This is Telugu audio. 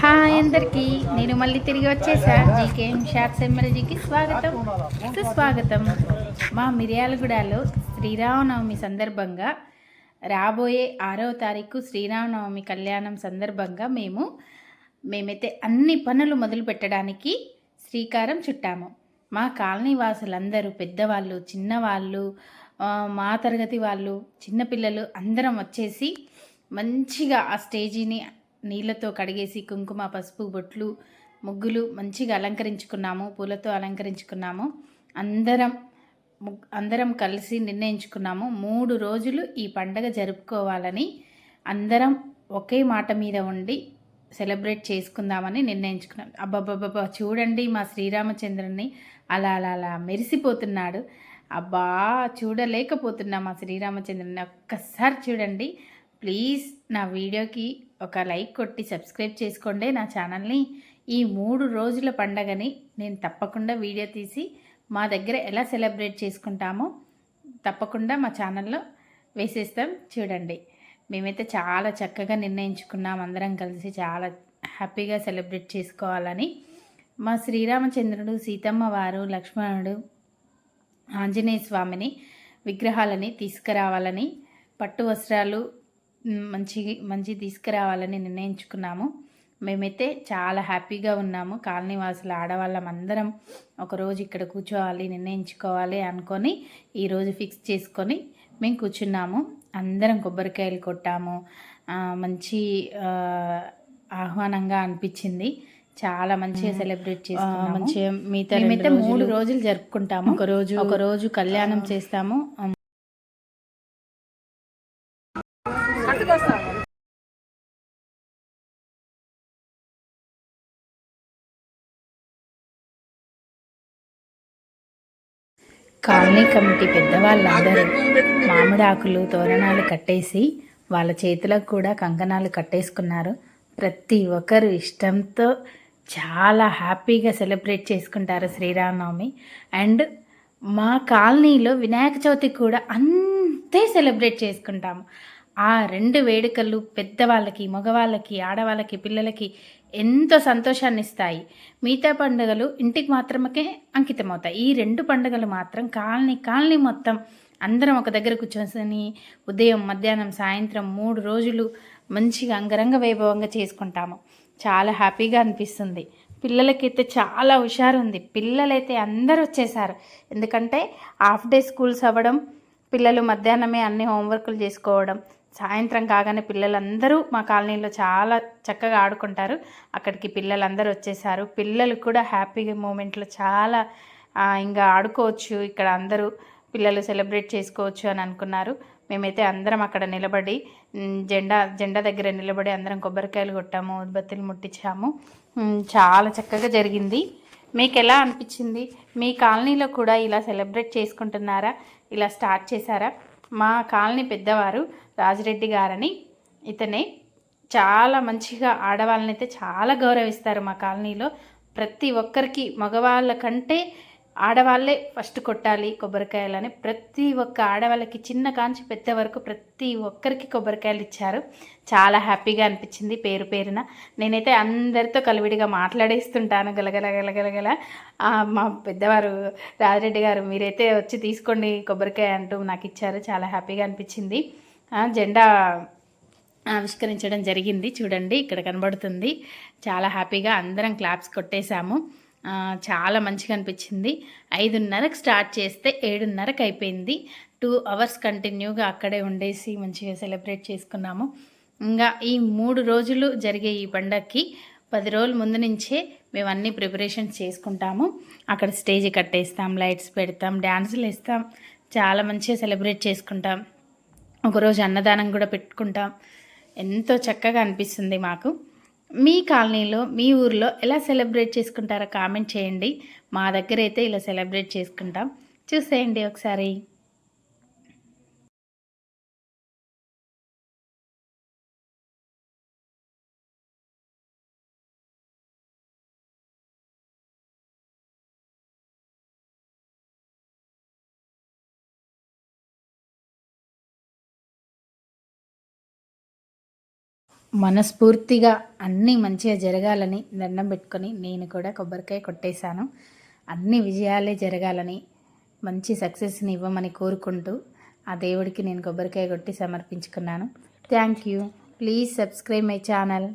హాయ్ అందరికీ. నేను మళ్ళీ తిరిగి వచ్చేసా. జీకేఎం షార్ట్స్ ఎమ్మెల్యేకి స్వాగతం. సుస్వాగతం. మా మిర్యాలగూడలో శ్రీరామనవమి సందర్భంగా రాబోయే ఆరవ తారీఖు శ్రీరామనవమి కళ్యాణం సందర్భంగా మేము మేమైతే అన్ని పనులు మొదలు పెట్టడానికి శ్రీకారం చుట్టాము. మా కాలనీ వాసులందరూ పెద్దవాళ్ళు చిన్నవాళ్ళు మా తరగతి వాళ్ళు చిన్నపిల్లలు అందరం వచ్చేసి మంచిగా ఆ స్టేజీని నీళ్ళతో కడిగేసి కుంకుమ పసుపు బొట్లు ముగ్గులు మంచిగా అలంకరించుకున్నాము పూలతో అలంకరించుకున్నాము. అందరం అందరం కలిసి నిర్ణయించుకున్నాము. మూడు రోజులు ఈ పండగ జరుపుకోవాలని అందరం ఒకే మాట మీద ఉండి సెలబ్రేట్ చేసుకుందామని నిర్ణయించుకున్నాం. అబ్బాబ్బాబ్బా చూడండి మా శ్రీరామచంద్రుని అలా అలా అలా మెరిసిపోతున్నాడు. అబ్బా చూడలేకపోతున్నా మా శ్రీరామచంద్రుని ఒక్కసారి చూడండి. ప్లీజ్ నా వీడియోకి ఒక లైక్ కొట్టి సబ్స్క్రైబ్ చేసుకోండి. నా ఛానల్ని ఈ మూడు రోజుల పండగని నేను తప్పకుండా వీడియో తీసి మా దగ్గర ఎలా సెలబ్రేట్ చేసుకుంటామో తప్పకుండా మా ఛానల్లో వేసేస్తాం. చూడండి మేమైతే చాలా చక్కగా నిర్ణయించుకున్నాం. అందరం కలిసి చాలా హ్యాపీగా సెలబ్రేట్ చేసుకోవాలని. మా శ్రీరామచంద్రుడు సీతమ్మ వారు లక్ష్మణుడు ఆంజనేయ స్వామిని విగ్రహాలని తీసుకురావాలని పట్టు వస్త్రాలు మంచి మంచి తీసుకురావాలని నిర్ణయించుకున్నాము. మేమైతే చాలా హ్యాపీగా ఉన్నాము. కాలనీ వాసుల ఆడవాళ్ళం అందరం ఒకరోజు ఇక్కడ కూర్చోవాలి నిర్ణయించుకోవాలి అనుకొని ఈరోజు ఫిక్స్ చేసుకొని మేము కూర్చున్నాము. అందరం కొబ్బరికాయలు కొట్టాము. మంచి ఆహ్వానంగా అనిపించింది. చాలా మంచిగా సెలబ్రేట్ చేసుకున్నాము. మంచిగా మిగతా మూడు రోజులు జరుపుకుంటాము. ఒక రోజు ఒక రోజు కళ్యాణం చేస్తాము. కాలనీ కమిటీ పెద్దవాళ్ళందరూ మామిడి ఆకులు తోరణాలు కట్టేసి వాళ్ళ చేతులకు కూడా కంకణాలు కట్టేసుకున్నారు. ప్రతి ఒక్కరు ఇష్టంతో చాలా హ్యాపీగా సెలబ్రేట్ చేసుకుంటారు శ్రీరామనవమి. అండ్ మా కాలనీలో వినాయక చవితి కూడా అంతే సెలబ్రేట్ చేసుకుంటాము. ఆ రెండు వేడుకలు పెద్దవాళ్ళకి మగవాళ్ళకి ఆడవాళ్ళకి పిల్లలకి ఎంతో సంతోషాన్ని ఇస్తాయి మిగతా పండుగలు ఇంటికి మాత్రమే అంకితమవుతాయి. ఈ రెండు పండుగలు మాత్రం కాలనీ కాలనీ మొత్తం అందరం ఒక దగ్గర కూర్చొని ఉదయం మధ్యాహ్నం సాయంత్రం మూడు రోజులు మంచిగా అంగరంగ వైభవంగా చేసుకుంటాము. చాలా హ్యాపీగా అనిపిస్తుంది. పిల్లలకైతే చాలా హుషారు ఉంది పిల్లలైతే అందరూ వచ్చేసారు. ఎందుకంటే హాఫ్ డే స్కూల్స్ అవ్వడం పిల్లలు మధ్యాహ్నమే అన్ని హోంవర్కులు చేసుకోవడం సాయంత్రం కాగానే పిల్లలందరూ మా కాలనీలో చాలా చక్కగా ఆడుకుంటారు. అక్కడికి పిల్లలందరూ వచ్చేసారు. పిల్లలు కూడా హ్యాపీగా మూమెంట్లో చాలా ఇంకా ఆడుకోవచ్చు. ఇక్కడ అందరూ పిల్లలు సెలబ్రేట్ చేసుకోవచ్చు అని అనుకున్నారు. మేమైతే అందరం అక్కడ నిలబడి జెండా జెండా దగ్గర నిలబడి అందరం కొబ్బరికాయలు కొట్టాము ఉద్బత్తులు ముట్టించాము. చాలా చక్కగా జరిగింది. మీకు ఎలా అనిపించింది? మీ కాలనీలో కూడా ఇలా సెలబ్రేట్ చేసుకుంటున్నారా? ఇలా స్టార్ట్ చేశారా? మా కాలనీ పెద్దవారు రాజిరెడ్డి గారని ఇతనే చాలా మంచిగా ఆడవాళ్ళని అయితే చాలా గౌరవిస్తారు మా కాలనీలో. ప్రతి ఒక్కరికి మగవాళ్ళ కంటే ఆడవాళ్ళే ఫస్ట్ కొట్టాలి కొబ్బరికాయలని ప్రతి ఒక్క ఆడవాళ్ళకి చిన్న కాంచి పెద్ద వరకు ప్రతి ఒక్కరికి కొబ్బరికాయలు ఇచ్చారు. చాలా హ్యాపీగా అనిపించింది పేరు పేరున. నేనైతే అందరితో కలివిడిగా మాట్లాడేస్తుంటాను గలగల గలగలగల. మా పెద్దవారు రాజరెడ్డి గారు మీరైతే వచ్చి తీసుకోండి కొబ్బరికాయ అంటూ నాకు ఇచ్చారు. చాలా హ్యాపీగా అనిపించింది. ఆ, జెండా ఆవిష్కరించడం జరిగింది. చూడండి ఇక్కడ కనబడుతుంది. చాలా హ్యాపీగా అందరం క్లాప్స్ కొట్టేశాము. చాలా మంచిగా అనిపించింది. ఐదున్నరకు స్టార్ట్ చేస్తే ఏడున్నరకు అయిపోయింది. టూ అవర్స్ కంటిన్యూగా అక్కడే ఉండేసి మంచిగా సెలబ్రేట్ చేసుకున్నాము. ఇంకా ఈ మూడు రోజులు జరిగే ఈ పండగకి పది రోజుల ముందు నుంచే మేము అన్ని ప్రిపరేషన్స్ చేసుకుంటాము. అక్కడ స్టేజ్ కట్టేస్తాం లైట్స్ పెడతాం డ్యాన్సులు వేస్తాం. చాలా మంచిగా సెలబ్రేట్ చేసుకుంటాం. ఒకరోజు అన్నదానం కూడా పెట్టుకుంటాం. ఎంతో చక్కగా అనిపిస్తుంది మాకు. మీ కాలనీలో మీ ఊర్లో ఎలా సెలబ్రేట్ చేసుకుంటారో కామెంట్ చేయండి. మా దగ్గర అయితే ఇలా సెలబ్రేట్ చేసుకుంటాం. చూసేయండి ఒకసారి. మనస్ఫూర్తిగా అన్నీ మంచిగా జరగాలని దండం పెట్టుకొని నేను కూడా కొబ్బరికాయ కొట్టేశాను. అన్ని విజయాలే జరగాలని మంచి సక్సెస్ని ఇవ్వమని కోరుకుంటూ ఆ దేవుడికి నేను కొబ్బరికాయ కొట్టి సమర్పించుకున్నాను. Thank you. Please subscribe my channel.